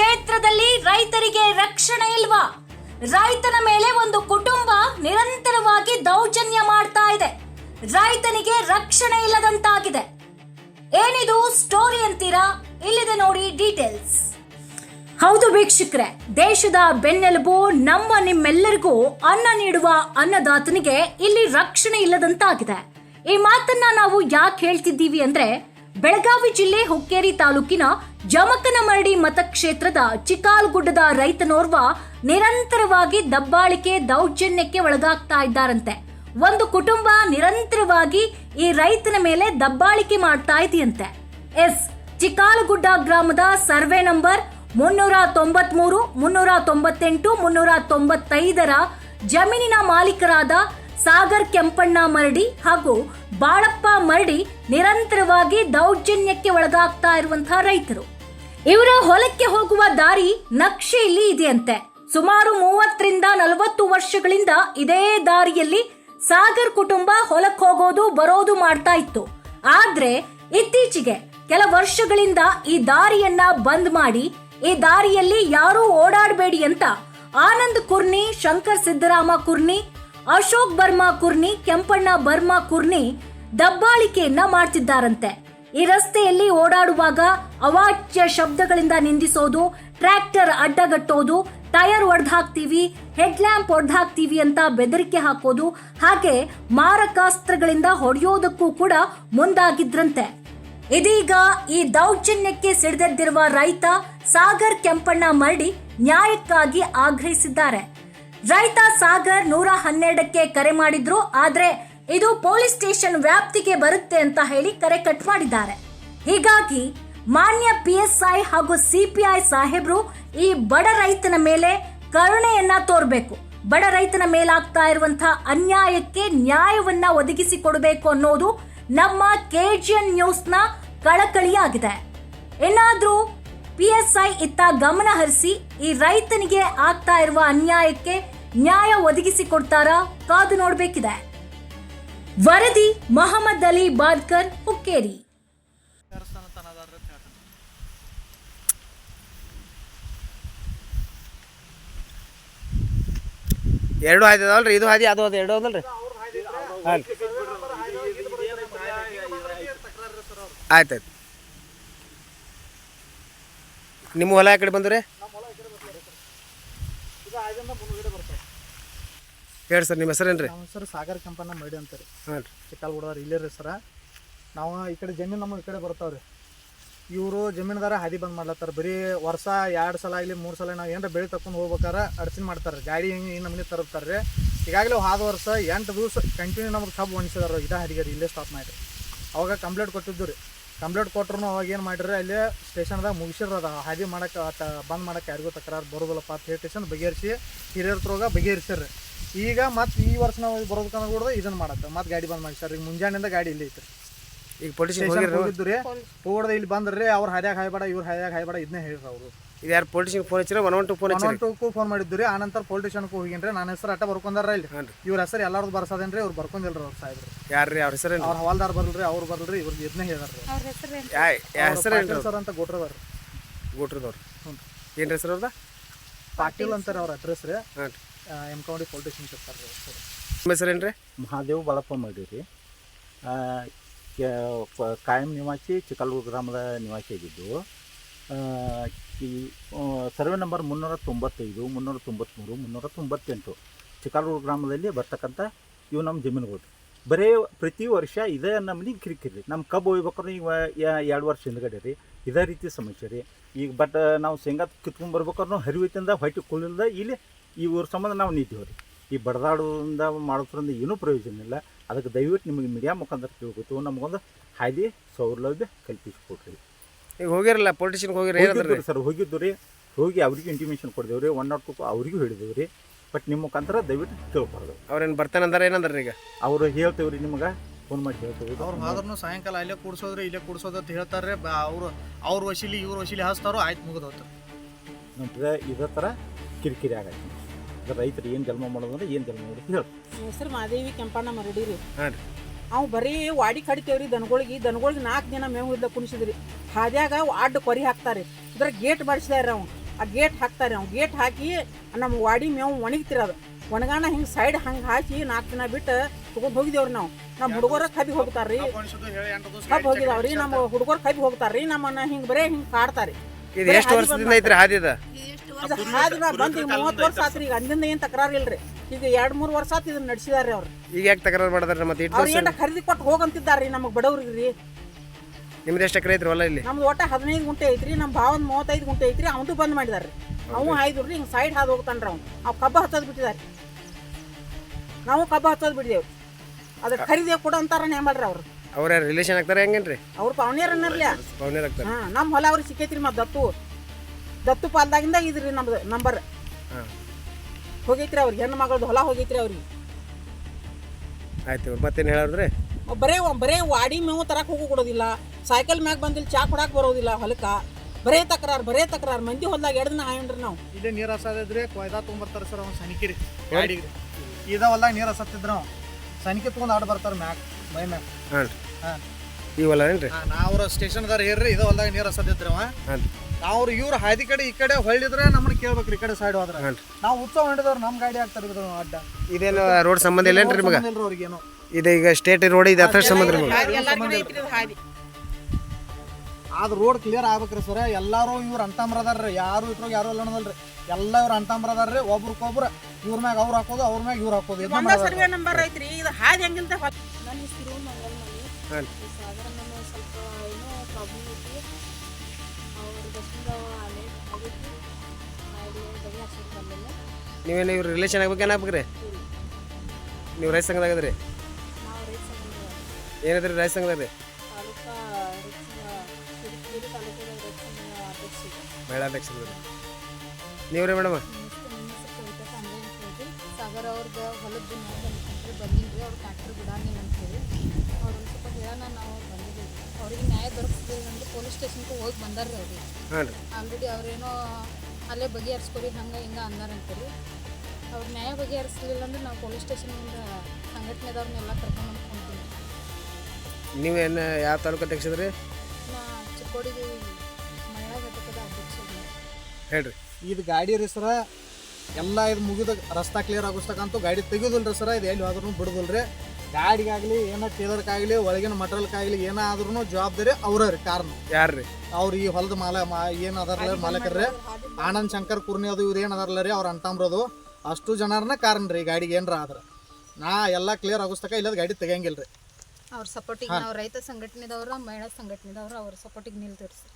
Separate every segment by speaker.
Speaker 1: ರೈತರಿಗೆ ರಕ್ಷಣೆ ಇಲ್ವಾ? ರೈತನ ಮೇಲೆ ಒಂದು ಕುಟುಂಬ ನಿರಂತರವಾಗಿ ದೌರ್ಜನ್ಯ ಮಾಡ್ತಾ ಇದೆ. ರೈತನಿಗೆ ರಕ್ಷಣೆ ಇಲ್ಲದಂತಾಗಿದೆ. ಏನಿದು ಸ್ಟೋರಿ ಅಂತೀರಾ? ಇಲ್ಲಿದೆ ನೋಡಿ ಡೀಟೇಲ್ಸ್. ಹೌದು ವೀಕ್ಷಕರೇ, ದೇಶದ ಬೆನ್ನೆಲುಬು ನಮ್ಮ ನಿಮ್ಮೆಲ್ಲರಿಗೂ ಅನ್ನ ನೀಡುವ ಅನ್ನದಾತನಿಗೆ ಇಲ್ಲಿ ರಕ್ಷಣೆ ಇಲ್ಲದಂತಾಗಿದೆ. ಈ ಮಾತನ್ನ ನಾವು ಯಾಕೆ ಹೇಳ್ತಿದ್ದೀವಿ ಅಂದ್ರೆ ಬೆಳಗಾವಿ ಜಿಲ್ಲೆ ಹುಕ್ಕೇರಿ ತಾಲೂಕಿನ ಜಮಕನಮರಡಿ ಮತಕ್ಷೇತ್ರದ ಚಿಕಾಲ್ಗುಡ್ಡದ ರೈತನೋರ್ವ ನಿರಂತರವಾಗಿ ದಬ್ಬಾಳಿಕೆ ದೌರ್ಜನ್ಯಕ್ಕೆ ಒಳಗಾಗ್ತಾ ಇದ್ದಾರಂತೆ. ಒಂದು ಕುಟುಂಬ ನಿರಂತರವಾಗಿ ಈ ರೈತನ ಮೇಲೆ ದಬ್ಬಾಳಿಕೆ ಮಾಡ್ತಾ ಇದೆಯಂತೆ. ಎಸ್ ಚಿಕಾಲಗುಡ್ಡ ಗ್ರಾಮದ ಸರ್ವೆ ನಂಬರ್ ಮುನ್ನೂರ ತೊಂಬತ್ಮೂರು, ಮುನ್ನೂರ ತೊಂಬತ್ತೆಂಟು, ಮುನ್ನೂರ ತೊಂಬತ್ತೈದರ ಜಮೀನಿನ ಮಾಲೀಕರಾದ ಸಾಗರ್ ಕೆಂಪಣ್ಣ ಮರಡಿ ಹಾಗೂ ಬಾಳಪ್ಪ ಮರಡಿ ನಿರಂತರವಾಗಿ ದೌರ್ಜನ್ಯಕ್ಕೆ ಒಳಗಾಗ್ತಾ ಇರುವಂತಹ ರೈತರು. ಇವರ ಹೊಲಕ್ಕೆ ಹೋಗುವ ದಾರಿ ನಕ್ಷೆಯಲ್ಲಿ ಇದೆಯಂತೆ. ಸುಮಾರು ಮೂವತ್ತರಿಂದ ನಲವತ್ತು ವರ್ಷಗಳಿಂದ ಇದೇ ದಾರಿಯಲ್ಲಿ ಸಾಗರ್ ಕುಟುಂಬ ಹೊಲಕ್ಕೆ ಹೋಗೋದು, ಬರೋದು ಮಾಡ್ತಾ ಇತ್ತು. ಆದ್ರೆ ಇತ್ತೀಚೆಗೆ ಕೆಲ ವರ್ಷಗಳಿಂದ ಈ ದಾರಿಯನ್ನ ಬಂದ್ ಮಾಡಿ, ಈ ದಾರಿಯಲ್ಲಿ ಯಾರೂ ಓಡಾಡಬೇಡಿ ಅಂತ ಆನಂದ್ ಕುರ್ನಿ ಶಂಕರ್ ಸಿದ್ದರಾಮ ಕುರ್ನಿ ಅಶೋಕ್ ಬರ್ಮಾ ಕುರ್ನಿ, ಕೆಂಪಣ್ಣ ಬರ್ಮಾ ಕುರ್ನಿ ದಬ್ಬಾಳಿಕೆಯನ್ನ ಮಾಡ್ತಿದ್ದಾರಂತೆ. ಈ ರಸ್ತೆಯಲ್ಲಿ ಓಡಾಡುವಾಗ ಅವಾಚ್ಯ ಶಬ್ದಗಳಿಂದ ನಿಂದಿಸೋದು, ಟ್ರ್ಯಾಕ್ಟರ್ ಅಡ್ಡಗಟ್ಟೋದು ಟೈರ್ ಒಡೆದಾಕ್ತೀವಿ ಹೆಡ್ಲ್ಯಾಂಪ್ ಒಡೆದಾಕ್ತೀವಿ ಅಂತ ಬೆದರಿಕೆ ಹಾಕೋದು, ಹಾಗೆ ಮಾರಕಾಸ್ತ್ರಗಳಿಂದ ಹೊಡೆಯೋದಕ್ಕೂ ಕೂಡ ಮುಂದಾಗಿದ್ರಂತೆ. ಇದೀಗ ಈ ದೌರ್ಜನ್ಯಕ್ಕೆ ಸಿಡಿದೆದ್ದಿರುವ ರೈತ ಸಾಗರ್ ಕೆಂಪಣ್ಣ ಮರಡಿ ನ್ಯಾಯಕ್ಕಾಗಿ ಆಗ್ರಹಿಸಿದ್ದಾರೆ. ರೈತ ಸಾಗರ್ ನೂರ ಹನ್ನೆರಡಕ್ಕೆ ಕರೆ ಮಾಡಿದ್ರು, ಆದ್ರೆ ಇದು ಪೊಲೀಸ್ ಸ್ಟೇಷನ್ ವ್ಯಾಪ್ತಿಗೆ ಬರುತ್ತೆ ಅಂತ ಹೇಳಿ ಕರೆ ಕಟ್ ಮಾಡಿದ್ದಾರೆ. ಹೀಗಾಗಿ ಮಾನ್ಯ ಪಿ ಎಸ್ ಐ ಹಾಗೂ ಸಿಪಿಐ ಸಾಹೇಬ್ರು ಈ ಬಡ ರೈತನ ಮೇಲೆ ಕರುಣೆಯನ್ನ ತೋರ್ಬೇಕು. ಬಡ ರೈತನ ಮೇಲಾಗ್ತಾ ಇರುವಂತಹ ಅನ್ಯಾಯಕ್ಕೆ ನ್ಯಾಯವನ್ನ ಒದಗಿಸಿ ಕೊಡಬೇಕು ಅನ್ನೋದು ನಮ್ಮ ಕೆಜಿಎನ್ ನ್ಯೂಸ್ನ ಕಳಕಳಿಯಾಗಿದೆ. ಏನಾದ್ರೂ ಪಿ ಎಸ್ ಐ ಇತ್ತ ಗಮನ ಹರಿಸಿ ಈ ರೈತನಿಗೆ ಆಗ್ತಾ ಇರುವ ಅನ್ಯಾಯಕ್ಕೆ ನ್ಯಾಯ ಒದಗಿಸಿ ಕೊಡ್ತಾರಾ ಕಾದು ನೋಡಬೇಕಿದೆ. ವರದಿ ಮಹಮ್ಮದ್ ಅಲಿ ಬಾದ್ಕರ್, ಹುಕ್ಕೇರಿ.
Speaker 2: ಎರಡು ಅದಾವಲ್ರಿ ಇದು ಹಾದಿ ಅದು ಅದು ಎರಡು ಅದಲ್ರಿ ಆಯ್ತು ಆಯ್ತು. ನಿಮ್ಮ ಹೊಲ ಯಾವ ಕಡೆ ಬಂದ್ರಿ ಹೇಳಿ ಸರ್ ನಿಮ್ಮ ಹೆಸರೇನು ರೀ
Speaker 3: ಸರ್ ಸಾಗರ್ ಕೆಂಪಣ್ಣ ಮಡಿ ಅಂತಾರೆ
Speaker 2: ಹಾಂ ರೀ.
Speaker 3: ಚಿಕ್ಕಲ್ಗೂಡವ್ರು ಇಲ್ಲೇ ರೀ ಸರ. ನಾವು ಈ ಕಡೆ ಜಮೀನು ನಮ್ಮ ಈ ಕಡೆ ಬರ್ತಾವ್ರಿ. ಇವರು ಜಮೀನ್ದಾರ ಹಾದಿ ಬಂದ್ ಮಾಡ್ಲತ್ತಾರ. ಬರೀ ವರ್ಷ ಎರಡು ಸಲ ಆಗಲಿ ಮೂರು ಸಲ ನಾವು ಏನಾರ ಬೆಳೆ ತಕೊಂಡು ಹೋಗ್ಬೇಕಾರೆ ಅಡಚಿನ ಮಾಡ್ತಾರೆ ಗಾಡಿ ಹಿಂಗೆ ಈ ನಮೂನಿ ತರುತ್ತಾರೆ ಈಗಾಗಲೇ ಹಾದ ವರ್ಷ ಎಂಟು ದಿವಸ ಕಂಟಿನ್ಯೂ ನಮ್ಗೆ ಕಬ್ಬು ಒಣಸಿದಾರ ಇದ ಹಾದಿಗಾರಿ ಇಲ್ಲೇ ಸ್ಟಾಪ್ ಮಾಡಿ ಅವಾಗ ಕಂಪ್ಲೇಂಟ್ ಕೊಟ್ಟಿದ್ದು ರೀ. ಕಂಪ್ಲೇಂಟ್ ಕೊಟ್ರು ಅವಾಗ ಏನು ಮಾಡಿರಿ ಅಲ್ಲಿ ಸ್ಟೇಷನ್ದಾಗ ಮುಗಿಸಿರ ಅದ. ಹಾದಿ ಮಾಡೋಕೆ ಬಂದ್ ಮಾಡಕ್ಕೆ ಯಾರಿಗೂ ತಕರಾರು ಬರೋದಿಲ್ಲಪ್ಪ ಅಂತ ಹೇಳಿ ಸ್ಟೇಷನ್ ಬಗೆಹರಿಸಿ ಹಿರಿಯರ್ತರೋಗ ಬಗೆಹರಿಸ್ರಿ ಈಗ ಮತ್ತೆ ಈ ವರ್ಷ ನಾವು ಬರೋದಕ್ಕೆ ಕೂಡ ಇದನ್ನ ಮಾಡತ್ತೆ. ಮತ್ತೆ ಗಾಡಿ ಬಂದ್ ಮಾಡಿ ಸರ್ ಈಗ ಮುಂಜಾನೆಯಿಂದ ಗಾಡಿ ಇಲ್ಲಿ ಐತ್ರಿ.
Speaker 2: ಈಗ ಪೊಲೀಸ್
Speaker 3: ಹೋಗಿದ್ದು ರೀ ಹೋಗದ ಇಲ್ಲಿ ಬಂದ್ರಿ ಅವ್ರು ಹರ್ಯಾಗ ಹಾಯ್ಬೇಡ ಇವ್ರು ಹರ್ಯಾಗ ಹಾಯ್ಬೇಡ ಇದನ್ನೇ ಹೇಳಿರಿ ಅವರು.
Speaker 2: ಇದು ಯಾರು police phone ಹಚ್ಚಿರ? One one two phone one
Speaker 3: ಟೂಕ್ಕೂ phone ಮಾಡಿದ್ದು ರೀ ಆನಂತರ ಪೊಲೀಸ್ ಸ್ಟೇಷನ್ಗೂ ಹೋಗಿನ್ರಿ. ನನ್ನ ಹೆಸರು ಅಟ್ಟ ಬರ್ಕೊಂಡಾರ ಇಲ್ಲಿ. ಇವ್ರ ಹೆಸರು ಎಲ್ಲಾರ್ದು ಬರ್ಸದೇನ್ರಿ ಅವ್ರು ಬರ್ಕೊಂಡಿಲ್ರಿ ಅವ್ರ ಸಾಹೇಬ್ರು.
Speaker 2: ಯಾರು ರೀ ಅವ್ರ ಹೆಸರು
Speaker 3: ಅವ್ರ ಹವಾಲ್ದಾರ್ ಬರ್ಲ್ರಿ ಅವ್ರು ಬರ್ಲ್ರಿ ಇವ್ರಿಗೆ ಇದನ್ನೇ
Speaker 2: ಹೇಳಿದ್ರಿ ಹೆಸರು
Speaker 3: ಸರ್ ಅಂತ ಕೊಟ್ರದಾರ
Speaker 2: ಗೂಟ್ರದವ್ರು.
Speaker 3: ಹ್ಞೂ.
Speaker 2: ಏನು ಹೆಸರು ಅವ್ರದ?
Speaker 3: ಪಾಟೀಲ್ ಅಂತಾರೆ ಅವ್ರ ಅಡ್ರೆಸ್ ರೀ. ಎಂ ಕೌಂಡಿ ಪೊಲೀಸ್ ಸ್ಟೇಷನ್ ಇರ್ತಾರೆ ರೀ ಅವ್ರು.
Speaker 2: ನಿಮ್ಮ ಹೆಸರೇನು ರೀ
Speaker 4: ಮಹಾದೇವ್ ಬಳಪ್ಪ ಮಾಡೀರಿ ಕಾಯಂ ನಿವಾಸಿ ಚಿಕ್ಕಲ್ಗೂರು ಗ್ರಾಮದ ನಿವಾಸಿಯಾಗಿದ್ದು ಈ ಸರ್ವೆ ನಂಬರ್ ಮುನ್ನೂರ ತೊಂಬತ್ತೈದು, ಮುನ್ನೂರ ತೊಂಬತ್ತ್ಮೂರು ಮುನ್ನೂರ ತೊಂಬತ್ತೆಂಟು ಚಿಕ್ಕಲ್ಗೂರು ಗ್ರಾಮದಲ್ಲಿ ಬರ್ತಕ್ಕಂಥ ಇವು ನಮ್ಮ ಜಮೀನುಗಳು. ಬರೀ ಪ್ರತಿ ವರ್ಷ ಇದೇ ನಮ್ಮನೆ ಕಿರಿಕಿರಿ ನಮ್ಮ ಕಬ್ಬು ಒಯ್ಬೇಕಾದ್ರೆ ಈಗ ಎರಡು ವರ್ಷ ಹಿಂದ್ಗಡೆ ರೀ. ಇದೇ ರೀತಿ ಸಮಸ್ಯೆ ರೀ. ಈಗ ಬಟ್, ನಾವು ಶೇಂಗಾ ಕಿತ್ಕೊಂಡು ಬರ್ಬೇಕಾದ್ರೆ ಹರಿವೈತಿಂದ ಹೊಟ್ಟೆ ಕುಳಿಲ್ದ ಇಲ್ಲಿ ಈ ಊರ ಸಂಬಂಧ ನಾವು ನಿಂತೀವಿ ರೀ ಈ ಬಡದಾಡೋದ್ರಿಂದ, ಮಾಡೋದ್ರಿಂದ ಏನೂ ಪ್ರಯೋಜನ ಇಲ್ಲ. ಅದಕ್ಕೆ ದಯವಿಟ್ಟು ನಿಮಗೆ ಮೀಡಿಯಾ ಮುಖಾಂತರ ತಿಳ್ಕೊತೀವಿ ನಮಗೊಂದು ಹಾದಿ ಸೌಲಭ್ಯ ಕಲ್ಪಿಸಿಕೊಡ್ರಿ.
Speaker 2: ಈಗ ಹೋಗಿರಲ್ಲ ಪೊಲಿಟಿಷನ್ಗೆ ಹೋಗಿರಿ ಏನಂದ್ರೆ?
Speaker 4: ಸರ್ ಹೋಗಿದ್ದು ರೀ ಹೋಗಿ ಅವ್ರಿಗೆ ಇಂಟಿಮೇಷನ್ ಕೊಡ್ದೇವು ರೀ ಒನ್ ನಾಟ್ ಟು ಅವ್ರಿಗೂ ಹೇಳಿದೆವು ರೀ ಬಟ್ ನಿಮ್ಮ ಮುಖಾಂತರ ದಯವಿಟ್ಟು ತಿಳ್ಕೊಡ್ದು
Speaker 2: ಅವ್ರೇನು ಅಂದ್ರೆ ಏನಂದ್ರೆ ಈಗ?
Speaker 4: ಅವರು ಹೇಳ್ತೇವೆ ರೀ ನಿಮ್ಗೆ ಫೋನ್ ಮಾಡಿ ಹೇಳ್ತೇವೆ
Speaker 3: ಅವ್ರು ಹೋದ್ರೂ ಸಾಯಂಕಾಲ ಅಲ್ಲೇ ಕೂಡ್ಸೋದ್ರಿ ಇಲ್ಲೇ ಕೂಡ್ಸೋದು ಅಂತ ಹೇಳ್ತಾರೆ ಅವರು ಅವ್ರ ವಶೀಲಿ ಇವ್ರ ವಶೀಲಿ ಹಚ್ತಾರೋ ಆಯ್ತು ಮುಗಿದೋತು
Speaker 4: ನಂತರ ಇದೇ ಥರ ಕಿರಿಕಿರಿ ಆಗತ್ತೆ. ಈಗ ರೈತರು ಏನು ಜನ್ಮ ಮಾಡೋದಂದ್ರೆ ಏನು ಜನ್ಮ ಮಾಡೋದು? ಹೇಳಿ.
Speaker 5: ಹೆಸರು ಮಾದೇವಿ ಕೆಂಪಣ್ಣ ಮರಡಿ ರೀ.
Speaker 2: ಹಾಂ ರೀ.
Speaker 5: ಅವು ಬರೀ ವಾಡಿ ಕಡಿತೇವ್ರಿ ದನಗಳಿಗೆ ದನಗಳಿಗೆ ನಾಲ್ಕು ದಿನ ಮೇವು ಇದ್ದ ಕುಣಿಸಿದ್ರಿ. ಹಾದ್ಯಾಗ ಅಡ್ಡ ಕೊರಿ ಹಾಕ್ತಾರೆ. ಇದ್ರ ಗೇಟ್ ಮಾಡಿಸಿದಾರ ಅವ್ನು. ಆ ಗೇಟ್ ಹಾಕ್ತಾರೆ ಅವ್ನು. ಗೇಟ್ ಹಾಕಿ ನಮ್ಮ ವಾಡಿ ಮೇವು ಒಣಗಿತಿರ ಅದು. ಒಣಗಾನ ಹಿಂಗೆ ಸೈಡ್ ಹಂಗೆ ಹಾಕಿ ನಾಲ್ಕು ದಿನ ಬಿಟ್ಟು ತಗೊಂಡ್ ಹೋಗಿದೇವ್ರಿ ನಾವು. ನಮ್ಮ ಹುಡುಗರ ಕಬ್ಬಿ ಹೋಗ್ತಾರ್ರಿ. ಕಬ್ಬು ಹೋಗಿದಾವ್ರಿ. ನಮ್ಮ ಹುಡುಗರು ಕಬ್ಬಿ ಹೋಗ್ತಾರ್ರಿ. ನಮ್ಮನ್ನ ಹಿಂಗೆ ಬರೇ ಹಿಂಗೆ ಕಾಡ್ತಾರೆ.
Speaker 2: ಇದು ಎಷ್ಟು ವರ್ಷದಿಂದ ಐತ್ರಿ ಹಾದಿ ಅದ
Speaker 5: ಇದು ಹಾದಿನ ಬಂದು ಈಗ ಮೂವತ್ತು ವರ್ಷ ಆತ್ರಿ ಈಗ ಅಂದಿಂದ ಏನು ತಕರಾರು ಇಲ್ರಿ. ಈಗ ಎರಡು ಮೂರು ವರ್ಷ ಆತು ಇದನ್ನ ನಡೆಸಿದಾರೆ ಅವ್ರು.
Speaker 2: ಈಗ ಯಾಕೆ ತಕರಾರು ಮಾಡಿದಾರೆ ಮತ್ತೆ ಇಟ್ಟು
Speaker 5: ಅವ್ರು ಏನ ಖರೀದಿ ಕೊಟ್ಟು ಹೋಗಂತಿದ್ದಾರ್ರಿ ನಮಗೆ ಬಡವ್ರಿಗೆ ರೀ.
Speaker 2: ನಿಮ್ದು ಎಷ್ಟು ಎಕರೆ ಐತ್ರಿ ಹೊಲ ಇಲ್ಲಿ?
Speaker 5: ನಮ್ದು ಒಟ್ಟ ಹದಿನೈದು ಗುಂಟೆ ಐತ್ರಿ ನಮ್ಮ ಭಾವನ ಮೂವತ್ತೈದು ಗುಂಟೆ ಐತ್ರಿ ಅವಂದು ಬಂದ್ ಮಾಡಿದಾರೆ ಅವು ಹಾಯ್ದುರ್ರಿ ಹಿಂಗೆ ಸೈಡ್ ಹಾದು ಹೋಗ್ತಾನ್ರಿ ಅವ್ನು. ಅವ್ ಕಬ್ಬ ಹಚ್ಚೋದು ಬಿಟ್ಟಿದ್ದಾರೆ ನಾವು ಕಬ್ಬ ಹಚ್ಚೋದು ಬಿಟ್ಟಿದೇವು ಅದ್ರ ಖರೀದಿ ಕೊಡು ಅಂತಾರ ನೇಮಲ್ರಿ ಅವ್ರು?
Speaker 2: ಅವ್ರ ರಿಲೇಷನ್ ಆಗ್ತಾರೆ ಹೆಂಗೇನ್ರಿ?
Speaker 5: ಅವ್ರು ಪವನಿಯರ್ ಅನ್ನರ್ಲಿ.
Speaker 2: ಪೌನೇರ್ ಆಗ್ತಾರೆ.
Speaker 5: ಹಾ ನಮ್ಮ ಹೊಲ ಅವ್ರಿಗೆ ಸಿಕ್ಕೈತ್ರಿ ಮತ್ತು ದತ್ತು. ದತ್ತು ಪಾಲ್ದಾಗಿಂದ ಇದ್ರಿ ನಮ್ದು ನಂಬರ್
Speaker 2: ಹಾಂ.
Speaker 5: ಹೋಗೈತ್ರಿ ಅವ್ರಿಗೆ ಹೆಣ್ಣು ಮಗಳದ್ದು ಹೊಲ ಹೋಗೈತ್ರಿ ಅವ್ರಿಗೆ.
Speaker 2: ಆಯ್ತು ಮತ್ತೇನು ಹೇಳೋದ್ರಿ?
Speaker 5: ಬರೇ ಬರೇ ವಾಡಿ ಮೇವು ತರಕ್ ಹೋಗು ಕೊಡೋದಿಲ್ಲ. ಸೈಕಲ್ ಮ್ಯಾಗ ಬಂದಿಲ್ಲ ಚಾ ಕೊಡಕ್ಕೆ ಬರೋದಿಲ್ಲ ಹೊಲಕ್ಕ. ಬರೇ ತಕರಾರ್ ಬರೇ ತಕರಾರ್. ಮಂದಿ ಹೊಲ್ದಾಗ ಎರಡು ದಿನ ಹಾಯಣ್ರಿ ನಾವು.
Speaker 3: ಇದೇ ನೀರು ಹಸದಿದ್ರೆ ಕೊಯ್ದಾ ತೊಗೊಂಬರ್ತಾರೆ ಸರ್ ಅವ್ನು ಸನಿಕಿರಿ. ಗಾಡಿಗೆ. ಇದ ಹೊಲ್ದಾಗ ನೀರು ಹಸತ್ತಿದ್ರು ಸನಿಕೆ ತೊಗೊಂಡು ಆಡ್ ಬರ್ತಾರೆ ಮ್ಯಾಕ್ ಮೈ ಮ್ಯಾಕ್
Speaker 2: ಹಾಂ ರೀ.
Speaker 3: ಹಾಂ.
Speaker 2: ಈ ಹೊಲ ಏನ್ರಿ?
Speaker 3: ನಾವ್ರ ಸ್ಟೇಷನ್ದಾರ ಹೇಳ್ರಿ ಇದ ಹೊಲ್ದಾಗ ನೀರು ಹಸದಿದ್ರು ಅವ
Speaker 2: ಹಾಂ
Speaker 3: ಅವ್ರು ಇವ್ರು ಹಾದಿ ಕಡೆ ಈ ಕಡೆ ಹೊಳ್ಳಿದ್ರೆ ನಮ್ಮನ್ನ ಕೇಳ್ಬೇಕ್ರಿ ಈ ಕಡೆ ಸೈಡ್ ಹೋದ್ರೆ.
Speaker 2: ಹಾಂ
Speaker 3: ನಾವು ಉತ್ಸವ ಹಿಡಿದವ್ರು ನಮ್ಮ ಗಾಡಿ ಹಾಕ್ತಾರೆ ಇದ್ರ ಅಡ್ಡ.
Speaker 2: ಇದೇನು ರೋಡ್ ಸಂಬಂಧ ಇಲ್ಲ ಏನ್ರಿ ನಿಮಗೆ?
Speaker 3: ಇಲ್ರಿ ಅವ್ರಿಗೇನು
Speaker 2: ಇದು ಈಗ ಸ್ಟೇಟ್ ರೋಡ್ ಇದು ಹತ್ರ ಸಂಬಂಧ ರೀ ನಿಮಗೆ?
Speaker 5: ಹಾದಿ.
Speaker 3: ಆದ್ ರೋಡ್ ಕ್ಲಿಯರ್ ಆಗ್ಬೇಕ್ರಿ ಸರ್ ಎಲ್ಲಾರು ಇವ್ರ ಅಂತಂಬ್ರ ಅದಾರ್ರಿ ಯಾರು ಇಟ್ರೋಗ ಯಾರು ಇಲ್ಲ ಅನ್ನೋದಲ್ರಿ. ಎಲ್ಲ ಇವ್ರ ಅಂತಂಬ್ರ ಅದಾರ್ರಿ ಒಬ್ರಿಗೊಬ್ರ ಇವ್ರ ಮ್ಯಾಗ ಅವ್ರು ಹಾಕೋದು ಅವ್ರ ಮ್ಯಾಗ ಇವ್ರು ಹಾಕೋದು. ಇದನ್ನ
Speaker 5: ಸರ್ವೆ ನಂಬರ್ ಐತ್ರಿ ಇದು ಹಾದಿ ಹೆಂಗಿಲ್ದ
Speaker 2: ಹಾಂ.
Speaker 6: ಸಾಗರ ನನ್ನ ಸ್ವಲ್ಪ ಏನೋ ಪ್ರಾಬ್ಲಮ್ ಐತಿ. ಅವ್ರ ಬಸ್ಸಿಂದ ಲೇಟ್ ಆಗೈತಿ ಅಲ್ಲಿ ಬಗೆ ಹಚ್ಚೋದು ಬರಲಿಲ್ಲ
Speaker 2: ನೀವೇನು ಇವ್ರ ರಿಲೇಷನ್ ಆಗ್ಬೇಕು ಏನಾಗ್ಬೇಕ್ರಿ ನೀವು ರೈತ ಸಂಘದಾಗ ಅದ್ರಿ
Speaker 6: ನಾವು ರೈತ ಸಂಘದ
Speaker 2: ಏನೈತ್ರಿ ರೈತ ಸಂಘದಾಗ ರೀ?
Speaker 6: ತಾಲೂಕಾ ರೈತ ಸಂಘ ಹಿರಿಕೇರಿ ತಾಲೂಕಿನ ರೈತ ಸಂಘ ಅಧ್ಯಕ್ಷ
Speaker 2: ಮಹಿಳಾ ಅಧ್ಯಕ್ಷ ನೀವ್ರಿ ಮೇಡಮ್?
Speaker 6: ಸಾಗರ ಅವ್ರದ್ದು ಹೊಲದ್ದು ನಾವು ಬಂದು ಬಂದಿದ್ವಿ ಅವ್ರು ಟ್ಯಾಕ್ಟರ್ ಬಿಡಾನಿಲ್ಲ ಅಂತೇಳಿ ಅವ್ರು ಒಂದು ಸ್ವಲ್ಪ ಹೇಳೋಣ ನಾವು ಬಂದಿದ್ದೀವಿ. ಅವ್ರಿಗೆ ನ್ಯಾಯ ದೊರಕಿಸ್ಲಿಲ್ಲ ಅಂದ್ರೆ ಪೊಲೀಸ್ ಸ್ಟೇಷನ್ಗೆ ಹೋಗಿ ಬಂದಾರ್ರಿ ಅವ್ರಿಗೆ ಆಲ್ರೆಡಿ ಅವರೇನೋ ಅಲ್ಲೇ ಬಗೆಹರಿಸ್ಕೊರಿ ಹಂಗೆ ಹಿಂಗೆ ಅಂದಾರಂತೀರಿ ಅವ್ರು ನ್ಯಾಯ ಬಗೆಹರಿಸ್ಲಿಲ್ಲ ಅಂದ್ರೆ ನಾವು ಪೊಲೀಸ್ ಸ್ಟೇಷನಿಂದ ಸಂಘಟನೆದವ್ರನ್ನೆಲ್ಲ ಕರ್ಕೊಂಡು ಅಂದ್ಕೊಂತೀನಿ
Speaker 2: ನೀವೇನು ಯಾವ ತಾಲೂಕು ಅಧ್ಯಕ್ಷ ರೀ
Speaker 6: ನಾ ಚಿಕ್ಕೋಡಿಗೆ ಮಹಿಳಾ ಘಟಕದ ಅಧ್ಯಕ್ಷ
Speaker 2: ಹೇಳ್ರಿ.
Speaker 3: ಇದು ಗಾಡಿ ರೀ ಸರ. ಎಲ್ಲ ಇದು ಮುಗಿದ ರಸ್ತಾ ಕ್ಲಿಯರ್ ಆಗಿಸ್ತಕ್ಕಂತೂ ಗಾಡಿ ತೆಗೆಯೋದಿಲ್ರಿ ಸರ ಇದು ಎಲ್ಲಿ ಹೋದ್ರೂ ಬಿಡೋದಿಲ್ರಿ. ಗಾಡಿಗಾಗಲಿ ಏನೋ ಟೇಲರ್ಗಾಗಲಿ ಒಳಗಿನ ಮಟೀರಿಯಲ್ಗಾಗಲಿ ಏನಾದ್ರೂ ಜವಾಬ್ದಾರಿ ಅವ್ರ ರೀ ಕಾರಣ.
Speaker 2: ಯಾರು ರೀ
Speaker 3: ಅವ್ರು ಈ ಹೊಲದ ಮಾಲ ಮಾ ಏನು ಅದಾರಲ್ಲ ಮಾಲಕರ್ರಿ? ಆನಂದ್ ಶಂಕರ್ ಕುರ್ನಿ ಅದು ಇವ್ರು ಏನದಾರಲ್ಲ ಅದಾರಲ್ಲ ರೀ ಅವ್ರು ಅಂತಂಬ್ರದು ಅಷ್ಟು ಜನರನ್ನ ಕಾರಣ ರೀ ಗಾಡಿಗೆ ಏನರ ಆದ್ರೆ. ನಾ ಎಲ್ಲ ಕ್ಲಿಯರ್ ಆಗಿಸ್ತಕ್ಕ ಇಲ್ಲದ ಗಾಡಿ ತೆಗಿಯಂಗಿಲ್ಲ ರೀ
Speaker 6: ಅವ್ರ ಸಪೋರ್ಟಿಗೆ ನಾವು ರೈತ ಸಂಘಟನೆದವರು ಮಹಿಳಾ ಸಂಘಟನೆದವರು ಅವ್ರ ಸಪೋರ್ಟಿಗೆ ನಿಲ್ತೀವಿ ಸರ್.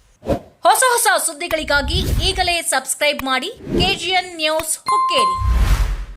Speaker 1: ಹೊಸ ಹೊಸ ಸುದ್ದಿಗಳಿಗಾಗಿ ಈಗಲೇ ಸಬ್ಸ್ಕ್ರೈಬ್ ಮಾಡಿ ಕೆಜಿಎನ್ ನ್ಯೂಸ್ ಹುಕ್ಕೇರಿ